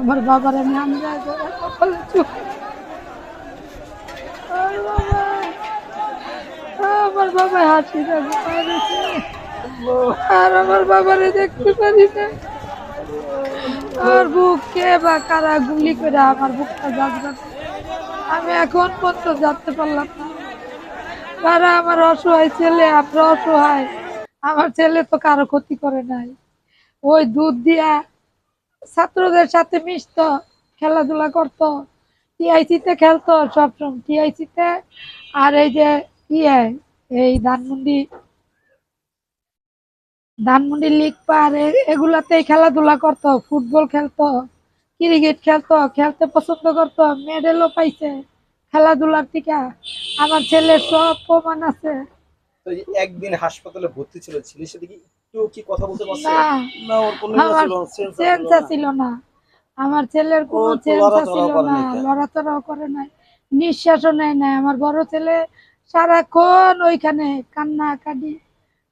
আমার বাবার কপালে চুপ আমার বাবা হাসি আর আমার বাবারে দেখতে পারি না। আর বুক কে বা কারা গুলি করে আমার বুকটা জাগবে? আমি এখন পর্যন্ত জানতে পারলাম না। কারা আমার অসহায় ছেলে আমরা অসহায়। আমার ছেলে তো কারও ক্ষতি করে নাই। ওই দুধ দিয়া ছাত্রদের সাথে মিশতো, খেলাধুলা করতো টিআইসিতে খেলতো সবসময় টিআইসিতে আর এই যে ইয়ে এই ধানমন্ডি ধানমন্ডি লিগ পার এগুলাতেই খেলাধুলা করতো, ফুটবল খেলতো, ক্রিকেট খেলতো, খেলতে পছন্দ করতো, মেডেলও পাইছে, খেলাধুলার থেকে আমার ছেলের সব প্রমাণ আছে। একদিন হাসপাতালে ভর্তি ছিল, ছেলের সাথে কি একটু কি কথা বলতে পারছে? না। না ওর কোনো আমার ছিল না। ছেলের কোনো ছিল করে না নাই লড়াচড়াও করে নাই নিঃশ্বাসও নেয় নাই। আমার বড় ছেলে সারাক্ষণ ওইখানে কান্না কাটি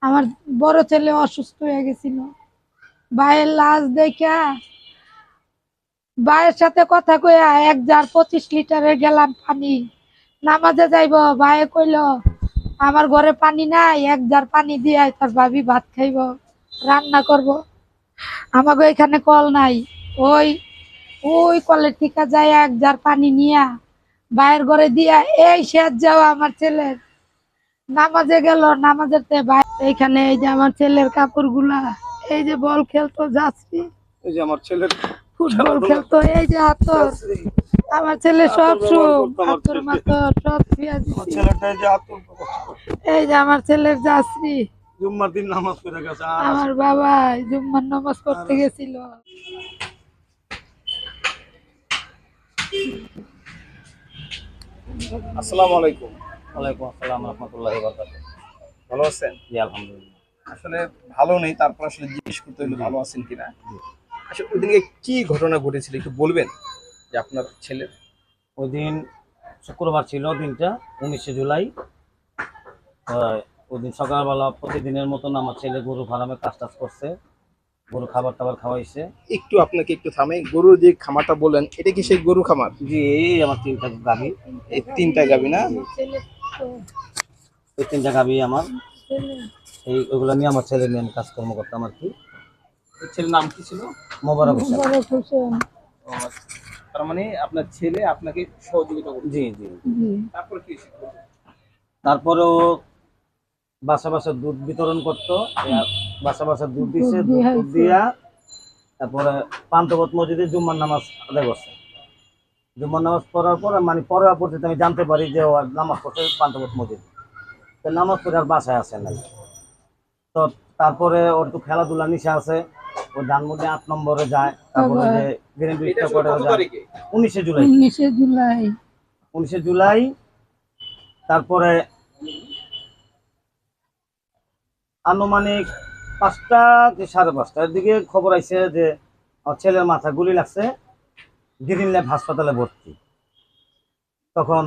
আমার বড় ছেলে অসুস্থ হয়ে গেছিল। ভাইয়ের লাশ দেখা ভাইয়ের সাথে কথা কইয়া এক জার পঁচিশ লিটারের গেলাম পানি। নামাজে যাইব ভাইয়ে কইল আমার ঘরে পানি নাই এক জার পানি দিয়ে তার ভাবি ভাত খাইব রান্না করব। আমাকে এখানে কল নাই। ওই ওই কলের থেকে যায় এক জার পানি নিয়া ভাইয়ের ঘরে দিয়া এই শেষ যাওয়া আমার ছেলের। নামাজে গেল নামাজের তে এইখানে এই যে আমার ছেলের কাপড়গুলা এই যে বল খেলতো যাচ্ছি। এই যে আমার ছেলের ফুটবল খেলতো এই যে হাতর। আমার ছেলে সব সুখ পেঁয়াজ ছেলেটা যে এই যে আমার ছেলের যাত্রী। জুম্মার দিন নামাজ পড়ে গেছে আমার বাবা জুম্মার নামাজ পড়তে গেছিল। আসসালামু আলাইকুম। ওয়ালাইকুম আসসালাম রহমতুল্লাহি বারাকাতুহু। ভালো আছেন? জি আলহামদুলিল্লাহ। আসলে ভালো নেই তারপর আসলে জিজ্ঞেস করতে হলো ভালো আছেন কিনা? আসলে ওই দিনকে কি ঘটনা ঘটেছিল একটু বলবেন? যে আপনার ছেলের? ওই দিন শুক্রবার ছিল দিনটা উনিশে জুলাই। ওই দিন সকালবেলা প্রতিদিনের মতন আমার ছেলে গরু ফার্মে কাজ টাজ করছে গরু খাবার টাবার খাওয়াইছে। একটু আপনাকে একটু থামে গরুর যে খামারটা বলেন এটা কি সেই গরু খামার? জি এই আমার তিনটা গাভি। এই তিনটা গাবি না? এই তিনটা গাভি আমার। এই ওগুলো নিয়ে আমার ছেলে মেন কাজকর্ম করতাম আর কি। ছেলের নাম কি ছিল? মোবারক হোসেন। তার মানে আপনার ছেলে আপনাকে সহযোগিতা করছে জি জি। তারপর কি? তারপরেও বাসা বাসা দুধ বিতরণ করতো বাসা বাসা দুধ দিছে দুধ দিয়া তারপরে পান্তবত মসজিদে জুম্মার নামাজ আদায় করছে। জুম্মার নামাজ পড়ার পরে মানে পরবর্তীতে আমি জানতে পারি যে ও আর নামাজ পড়ছে পান্তবত মসজিদ। তো নামাজ পড়ে আর বাসায় আসে নাই তো তারপরে ওর তো খেলাধুলা নিশা আছে। ও ধানমন্ডি আট নম্বরে যায় তারপরে যে গ্রিন ব্রিজটা আসলে যায়? উনিশে জুলাই। উনিশে জুলাই। উনিশে জুলাই তারপরে আনুমানিক পাঁচটা কি সাড়ে পাঁচটার দিকে খবর আইছে যে ছেলের মাথা গুলি লাগছে গ্রিন ল্যাব হাসপাতালে ভর্তি। তখন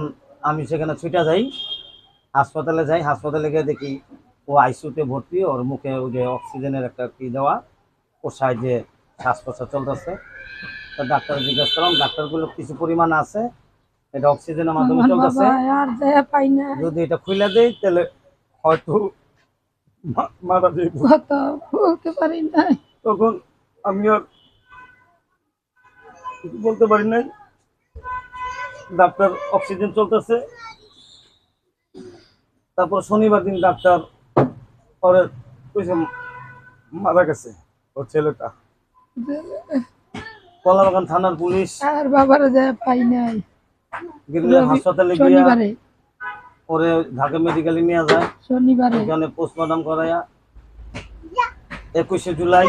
আমি সেখানে ছুটে যাই হাসপাতালে যাই হাসপাতালে গিয়ে দেখি ও আইসিউতে ভর্তি ওর মুখে ওই যে অক্সিজেনের একটা কি দেওয়া ওর সাহায্যে শ্বাস প্রশ্বাস চলতেছে। তো ডাক্তার জিজ্ঞেস করলাম ডাক্তারগুলো কিছু পরিমাণ আছে? এটা অক্সিজেনের মাধ্যমে চলতেছে? যদি এটা খুলে দেই তাহলে হয়তো মারা বলতে পারি না তখন আমি আর কিছু বলতে পারি নাই। ডাক্তার অক্সিজেন চলতেছে। তারপর শনিবার দিন ডাক্তার পরে মারা গেছে। ওর ছেলেটা। কলাবাগান থানার পুলিশ। আর বাবার পাই নাই। হাসপাতালে গিয়া শনিবারে। পরে ঢাকা মেডিকেলে নিয়ে যায়। শনিবারে। পোস্টমর্টম করাইয়া একুশে জুলাই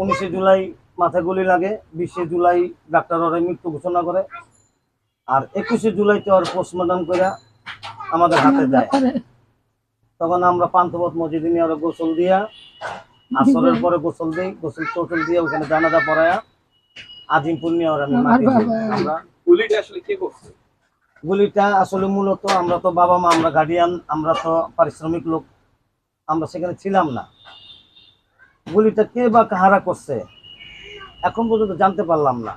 উনিশে জুলাই মাথা গুলি লাগে বিশে জুলাই ডাক্তার ওরা মৃত্যু ঘোষণা করে। আর একুশে জুলাইতে ওর পোস্টমর্টম করে আমাদের হাতে যায়। তখন আমরা পান্থপথ মসজিদে নিয়ে ওরা গোসল দিয়া আসরের পরে গোসল দিই গোসল টোসল দিয়ে ওখানে জানাজা পড়ায়া আজিমপুর নিয়ে ওরা আমি মাটি আমরা গুলিটা আসলে কে করছে? গুলিটা আসলে মূলত আমরা তো বাবা মা আমরা গার্ডিয়ান আমরা তো পারিশ্রমিক লোক আমরা সেখানে ছিলাম না। গুলিটা কে বা কাহারা করছে এখন পর্যন্ত জানতে পারলাম না।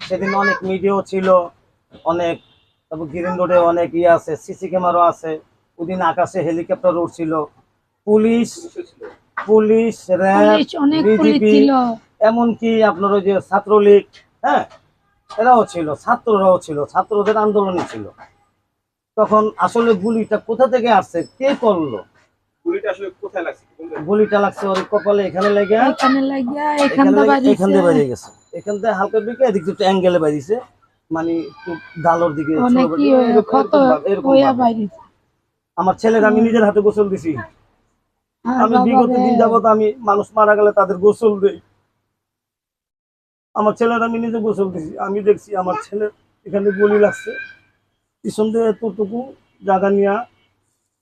সেদিন অনেক মিডিয়াও ছিল অনেক তারপর গ্রিন রোডে অনেক ইয়ে আছে সিসি ক্যামেরা আছে। ওদিন আকাশে হেলিকপ্টার উঠছিল পুলিশ পুলিশ র্যাব অনেক পুলিশ বিজেপি ছিল। এমনকি আপনার ওই যে ছাত্রলীগ হ্যাঁ? এরাও ছিল ছাত্ররাও ছিল ছাত্রদের আন্দোলনই ছিল। তখন আসলে গুলিটা কোথা থেকে আসছে? কে করল? গুলিটা লাগছে? ওর কপালে এখানে লেগে। এখান দিয়ে বেরিয়ে গেছে। এখান থেকে হালকা দিকে এদিক একটু অ্যাঙ্গেলে মানে ডালোর দিকে এরকম- আমার ছেলের আমি নিজের হাতে গোসল দিছি। আমি বিগত দিন যাবত আমি মানুষ মারা গেলে তাদের গোসল দেই। আমার ছেলের আমি নিজে গোসল দিছি আমি দেখছি আমার ছেলে এখানে গুলি লাগছে। পিছন দিয়ে এতটুকু জায়গা নিয়ে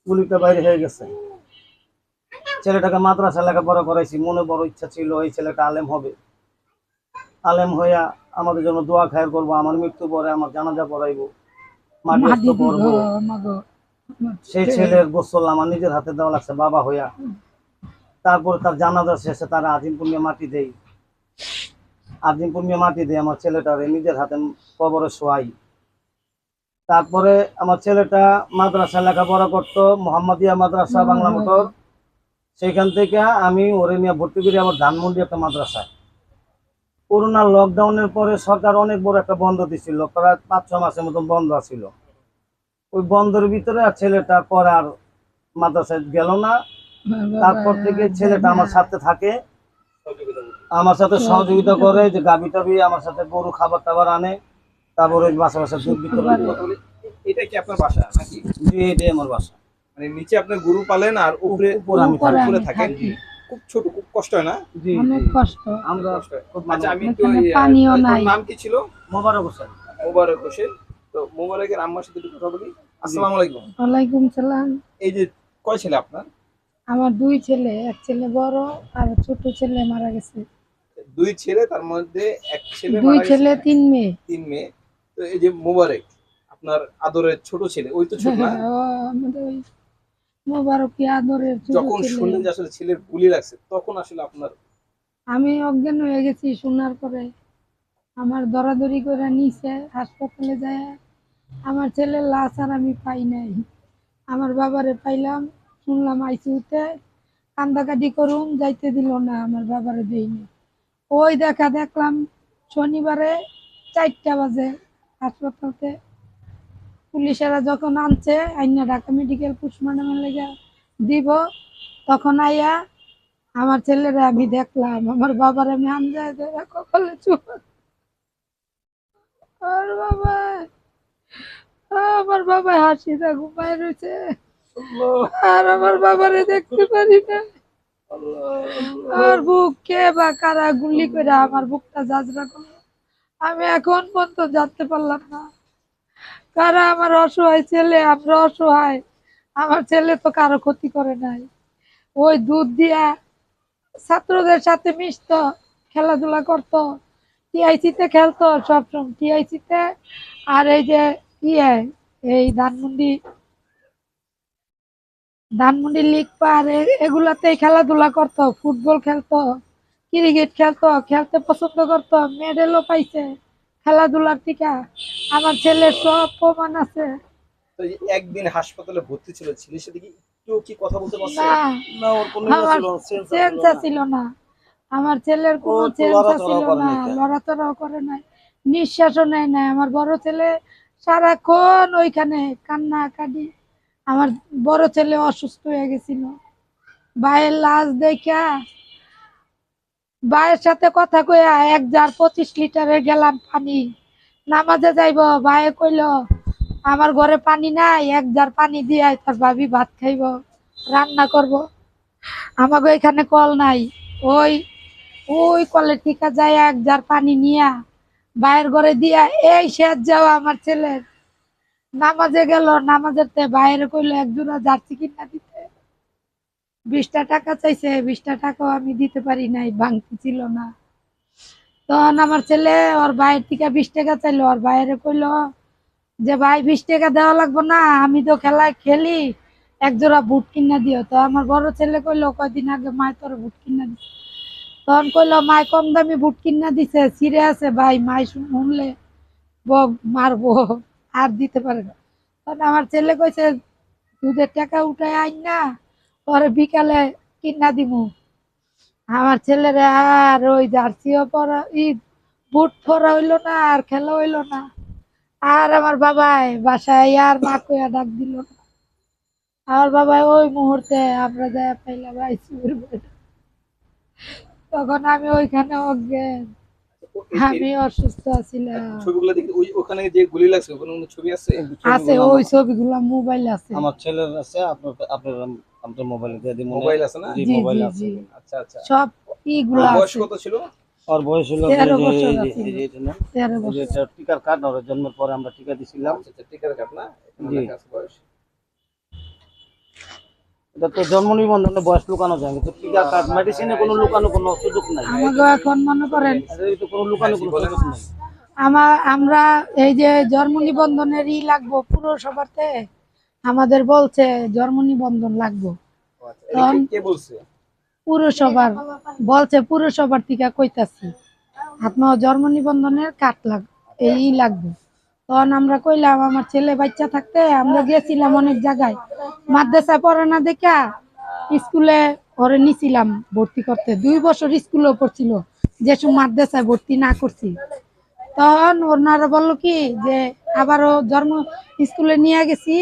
গুলিটা বাইরে হয়ে গেছে। ছেলেটাকে মাদ্রাসা লেখাপড়া করাইছি মনে বড় ইচ্ছা ছিল এই ছেলেটা আলেম হবে। আলেম হইয়া আমাদের জন্য দোয়া খায়ের করব আমার মৃত্যু পরে আমার জানাজা পড়াইবো মাটি আমাগো সেই ছেলের গোসল আমার নিজের হাতে দেওয়া লাগছে, বাবা হইয়া। তারপরে তার জানাজা শেষে তারা আজিমপুর নিয়ে মাটি দেই আজিমপুর নিয়ে মাটি দেয় আমার ছেলেটারে নিজের হাতে কবরে শোয়াই। তারপরে আমার ছেলেটা মাদ্রাসা লেখাপড়া করতো, মোহাম্মদিয়া মাদ্রাসা, বাংলা মোটর। সেইখান থেকে আমি ওরে নিয়ে ভর্তি করি আমার ধানমন্ডি একটা মাদ্রাসায়। করোনা লকডাউনের পরে সরকার অনেক বড় একটা বন্ধ দিছিল, প্রায় পাঁচ ছ মাসের মতন বন্ধ ছিল ওই বন্ধের ভিতরে আর ছেলেটা পর আর মাদ্রাসায় গেল না। তারপর থেকে ছেলেটা আমার সাথে থাকে। আমার সাথে সহযোগিতা করে যে গাবি টাবি আমার সাথে গরু খাবার টাবার আনে তারপরে ওই বাসা বাসা দুধ বিতরণ বলি, এটা কি আপনার বাসা নাকি? জি, এটাই আমার বাসা। মানে নিচে আপনার গরু পালেন আর উপরে উপরে থাকেন। খুব ছোট খুব কষ্ট হয় না? জি অনেক কষ্ট। আমরা কষ্ট আচ্ছা আমি আহ, পানিও নাই। নাম কি ছিল? মোবারক হোসেন। মোবারক হোসেন। তো মোবারকের আম্মার সাথে একটু কথা বলি। আসসালামু আলাইকুম। ওয়ালাইকুম সালাম। এই যে কয় ছেলে আপনার? আমার দুই ছেলে এক ছেলে বড় আর ছোট ছেলে মারা গেছে। দুই ছেলে তার মধ্যে এক ছেলে দুই ছেলে তিন মেয়ে। তিন মেয়ে। তো এই যে মোবারক আপনার আদরের ছোট ছেলে ওই তো ছোট না? আমাদের ওই মোবারকি আদরের ছোট যখন শুনলেন যে আসলে ছেলের গুলি লাগছে তখন আসলে আপনার আমি অজ্ঞান হয়ে গেছি শোনার পরে আমার দরাদরি করে নিছে হাসপাতালে যায়। আমার ছেলের লাশ আর আমি পাই নাই। আমার বাবারে পাইলাম, শুনলাম আইসি আইসিউতে, কান্দাকাটি করুন, যাইতে দিল না, আমার বাবারে দেয়নি ওই দেখা দেখলাম শনিবারে চারটা বাজে, হাসপাতালতে। পুলিশেরা যখন আনছে, আইনা ঢাকা মেডিকেল পোস্টমর্টমের লেগে দিব, তখন আইয়া আমার ছেলেরা আমি দেখলাম, আমার বাবার আমি আনজায় কপালে চুপ আর বাবা! আমার বাবা হাসিটা ঘুমায় রয়েছে। আর আমার বাবারে দেখতে পারি না। আর বুক কে বা কারা গুলি করে আমার বুকটা যাজরা করল। আমি এখন পর্যন্ত জানতে পারলাম না। কারা আমার অসহায় ছেলে, আমরা অসহায়। আমার ছেলে তো কারও ক্ষতি করে নাই। ওই দুধ দিয়া ছাত্রদের সাথে মিশতো, খেলাধুলা করতো, টিআইসিতে খেলতো সবসময়। টিআইসিতে আর এই যে ইয়ে এই ধানমন্ডি ধানমন্ডি লিগ পার এগুলাতেই খেলাধুলা করতো ফুটবল খেলতো ক্রিকেট খেলতো খেলতে পছন্দ করতো মেডেলও পাইছে খেলাধুলার থেকে আমার ছেলের সব প্রমাণ আছে। তো একদিন হাসপাতালে ভর্তি ছিল ছেলের সাথে কি একটু কি কথা বলতে পারছে? না। না ওর কোনো আমার ছিল না, ছিল না। আমার ছেলের কোনো ছিল না। লড়াচড়াও করে নাই নিঃশ্বাসও নেয় নাই। আমার বড় ছেলে সারাক্ষণ ওইখানে কান্না কাটি আমার বড় ছেলে অসুস্থ হয়ে গেছিল। ভাইয়ের লাশ দেখা ভাইয়ের সাথে কথা কইয়া এক জার পঁচিশ লিটারের গেলাম পানি। নামাজে যাইব, ভাইয়ে কইল, আমার ঘরে পানি নাই, এক জার পানি দিয়ে তার ভাবি ভাত খাইব, রান্না করব। আমাকে এখানে কল নাই। ওই ওই কলের টিকা যায় এক জার পানি নিয়া বাইরের ঘরে দিয়া, এই শেষ যাওয়া আমার ছেলের। নামাজে গেল, নামাজের তে বাইরে কইলো, এক জোড়া জার্সি কিনা দিতে। বিশটা টাকা চাইছে, বিশটা টাকাও আমি দিতে পারি নাই ভাঙতি ছিল না। তখন আমার ছেলে ওর বাইরের থেকে বিশ টাকা চাইলো, ওর বাইরে কইলো, যে ভাই, বিশ টাকা দেওয়া লাগবো না, আমি তো খেলায় খেলি, এক জোড়া বুট কিনা দিও। তো আমার বড় ছেলে কইলো, কয়দিন আগে মায় তোর বুট কিনা দিছে? তখন কইলো মাই কম দামি বুট কিনা দিছে, ছিঁড়ে আছে ভাই মাই শুনলে মারবো, আর দিতে পারে না। তখন আমার ছেলে কইছে, দুধের টাকা উঠাই আইন না, পরে বিকালে কিনা দিমু। আমার ছেলেরে আর ওই জার্সিও পরা, ই বুট পরা হইল না, আর খেলা হইল না। আর আমার বাবাই বাসায় আর মা কইয়া ডাক দিল না। আমার বাবাই ওই মুহূর্তে আমরা যাই পাইলাম বেডে তখন আমি ওইখানে অজ্ঞান আমি অসুস্থ ছিলাম ছবিগুলো দেখি ওই ওখানে যে গুলি লাগছে ওখানে কোনো ছবি আছে? আছে ওই ছবিগুলো মোবাইল আছে। আমার ছেলের আছে আপনার আপনার আপনার মোবাইলে দিয়ে দিই মোবাইল আছে না? জি মোবাইল আছে। আচ্ছা আচ্ছা। সব ইগুলো বয়স কত ছিল? ওর বয়স হলো টিকার কার্ড ওর জন্মের পরে আমরা টিকা দিছিলাম। আচ্ছা আচ্ছা টিকার কাট না? এখানে জি। বয়স। এটা তো জন্ম নিবন্ধনে বয়স লুকানো যায় কিন্তু টিকা কার্ড মেডিসিনে কোনো লুকানো কোনো সুযোগ নাই। আমাকে এখন মনে করেন তো কোনো লুকানো কোনো সুযোগ নাই। আমার আমরা এই যে জন্ম নিবন্ধনের ই লাগবো পুরসভাতে আমাদের বলছে জন্ম নিবন্ধন লাগবো। আচ্ছা, পুরসভার বলছে পুরসভার টিকা কইতাছি আপনার জন্ম নিবন্ধনের কাঠ লাগ এই লাগবে। তখন আমরা কইলাম আমার ছেলে বাচ্চা থাকতে আমরা গেছিলাম অনেক জায়গায়। মাদ্রাসায় পড়ে না দেখা স্কুলে ওরে নিছিলাম ভর্তি করতে। দুই বছর স্কুলেও পড়ছিল যে সময় মাদ্রাসায় ভর্তি না করছি। তখন ওনারা বলল কি যে আবারও জন্ম স্কুলে নিয়ে গেছি।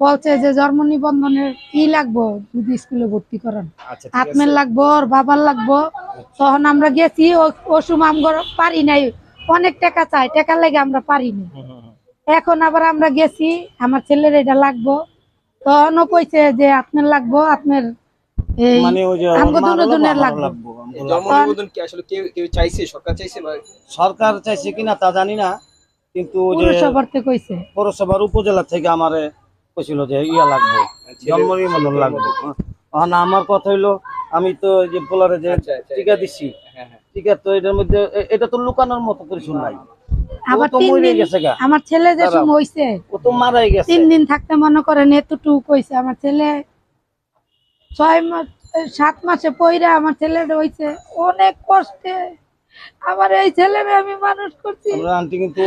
বলছে যে জন্ম নিবন্ধনের কি লাগবো যদি স্কুলে ভর্তি করান। আচ্ছা আত্মের লাগবো ওর বাবার লাগবো। তখন আমরা গেছি ও- সময় পারি নাই। অনেক টাকা চাই টাকা লাগে আমরা পারি না এখন আবার আমরা গেছি আমার ছেলের এটা লাগবো। তখন কইছে যে আপনার লাগবো আপনার মানে সরকার চাইছে বা সরকার চাইছে কিনা তা জানি না কিন্তু পৌরসভার উপজেলা থেকে আমারে কইছিল যে ইয়া লাগবে জন্ম নিবন্ধন লাগবে। আমার কথা হইল আমি তো এই যে পোলারে যে আচ্ছা, আচ্ছা, টিকা দিছি হ্যাঁ হ্যাঁ। টিকা তো এটার মধ্যে এটা তো লুকানোর মতো কিছু নাই। আবার তিন দিন আমার ছেলে যে। সময় হইছে ও তো মারাই গেছে। তিন দিন থাকতে মনে করেন এতটুকু কইছে আমার ছেলে ছয় মাস সাত মাসে পইরা আমার ছেলেটা হইছে। অনেক কষ্টে। আমার এই ছেলেরা আমি মানুষ করছি। কিন্তু